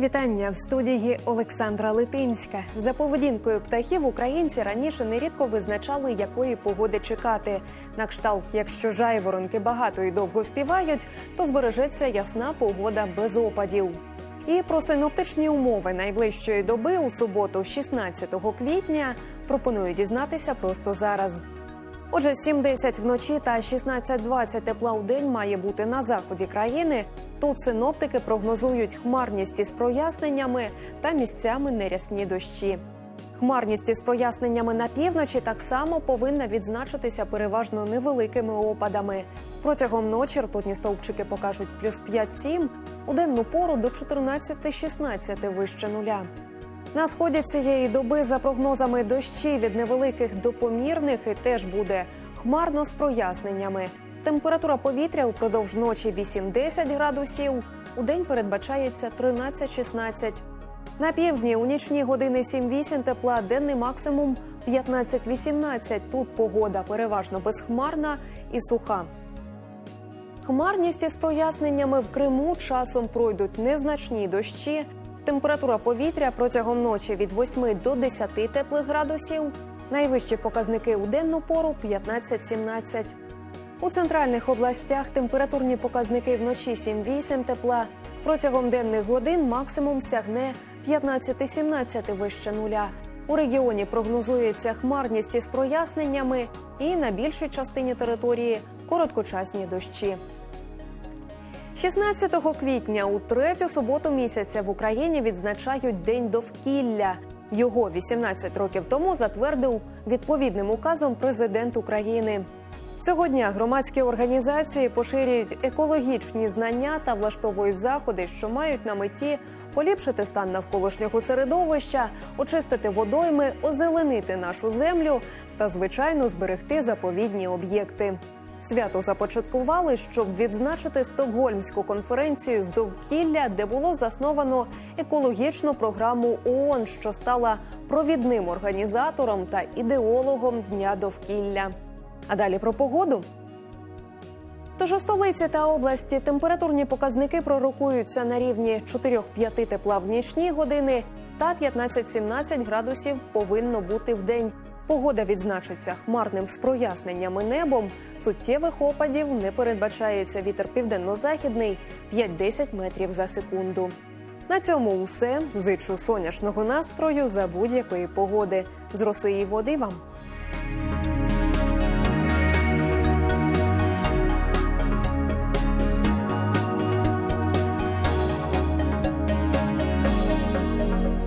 Вітання в студії Олександра Литинська. За поведінкою птахів українці раніше нерідко визначали, якої погоди чекати. На кшталт, якщо жайворонки багато і довго співають, то збережеться ясна погода без опадів. І про синоптичні умови найближчої доби у суботу, 16 квітня, пропоную дізнатися просто зараз. Отже, 7-10 вночі та 16-20 тепла у день має бути на заході країни. Тут синоптики прогнозують хмарність із проясненнями та місцями нерясні дощі. Хмарність із проясненнями на півночі так само повинна відзначитися переважно невеликими опадами. Протягом ночі ртутні стовпчики покажуть плюс 5-7, у денну пору до 14-16 вище нуля. На сході цієї доби, за прогнозами, дощі від невеликих до помірних і теж буде хмарно з проясненнями. Температура повітря упродовж ночі 8-10 градусів. У день передбачається 13-16. На півдні у нічні години 7-8 тепла, денний максимум 15-18. Тут погода переважно безхмарна і суха. Хмарність із проясненнями в Криму часом пройдуть незначні дощі. Температура повітря протягом ночі від 8 до 10 теплих градусів. Найвищі показники у денну пору 15-17. У центральних областях температурні показники вночі 7-8 тепла. Протягом денних годин максимум сягне 15-17 вище нуля. У регіоні прогнозується хмарність із проясненнями і на більшій частині території короткочасні дощі. 16 квітня у третю суботу місяця в Україні відзначають День довкілля. Його 18 років тому затвердив відповідним указом президент України. Цього дня громадські організації поширюють екологічні знання та влаштовують заходи, що мають на меті поліпшити стан навколишнього середовища, очистити водойми, озеленити нашу землю та, звичайно, зберегти заповідні об'єкти. Свято започаткували, щоб відзначити Стокгольмську конференцію з довкілля, де було засновано екологічну програму ООН, що стала провідним організатором та ідеологом Дня довкілля. А далі про погоду. Тож у столиці та області температурні показники пророкуються на рівні 4-5 тепла в нічні години та 15-17 градусів повинно бути в день. Погода відзначиться хмарним з проясненнями небом. Суттєвих опадів не передбачається вітер південно-західний 5-10 метрів за секунду. На цьому усе. Зичу сонячного настрою за будь-якої погоди. З роси і води вам.